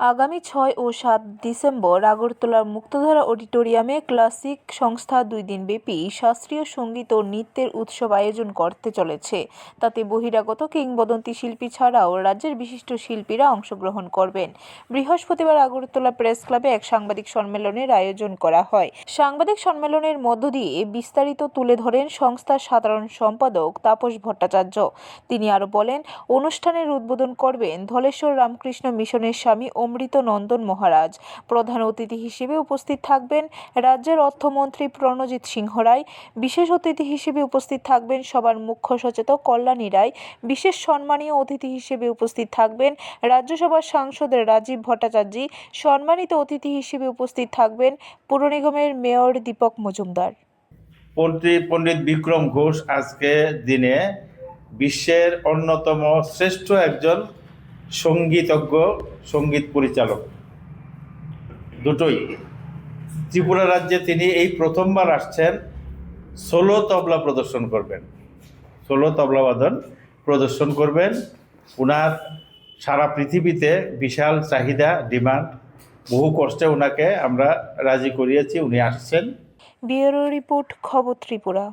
আগামী ছয় ও সাত ডিসেম্বর আগরতলার মুক্তধারা অডিটোরিয়ামে ক্লাসিক সংস্থা দুই দিনব্যাপী শাস্ত্রীয় সংগীত ও নৃত্যের উৎসব আয়োজন করতে চলেছে। তাতে বহিরাগত কিংবদন্তি শিল্পী ছাড়াও রাজ্যের বিশিষ্ট শিল্পীরা অংশগ্রহণ করবেন। বৃহস্পতিবার আগরতলা প্রেস ক্লাবে এক সাংবাদিক সম্মেলনের আয়োজন করা হয়। সাংবাদিক সম্মেলনের মধ্য দিয়ে বিস্তারিত তুলে ধরেন সংস্থার সাধারণ সম্পাদক তাপস ভট্টাচার্য। তিনি আরও বলেন, অনুষ্ঠানের উদ্বোধন করবেন ধলেশ্বর রামকৃষ্ণ মিশনের স্বামী অমৃত নন্দন মহারাজ। প্রধান অতিথি হিসেবে উপস্থিত থাকবেন রাজ্যের অর্থমন্ত্রী প্রণজিৎ সিংহ রায়। বিশেষ অতিথি হিসেবে উপস্থিত থাকবেন সবার মুখ্য সচেতক কল্যাণী রায়। বিশেষ সম্মানীয় অতিথি হিসেবে উপস্থিত থাকবেন রাজ্যসভার সাংসদ রাজীব ভট্টাচার্য। সম্মানিত অতিথি হিসেবে উপস্থিত থাকবেন পুর নিগমের মেয়র দীপক মজুমদার। পণ্ডিত পণ্ডিত বিক্রম ঘোষ আজকে দিনে বিশ্বের অন্যতম শ্রেষ্ঠ একজন সঙ্গীতজ্ঞ, সংগীত পরিচালক। দুটোই। ত্রিপুরা রাজ্যে তিনি এই প্রথমবার আসছেন সোলো তবলা প্রদর্শন করবেন। সোলো তবলাবাদন প্রদর্শন করবেন। ওনার সারা পৃথিবীতে বিশাল চাহিদা, ডিমান্ড। বহু কষ্টে ওনাকে আমরা রাজি করিয়েছি, উনি আসছেন। ব্যুরো রিপোর্ট, খবর ত্রিপুরা।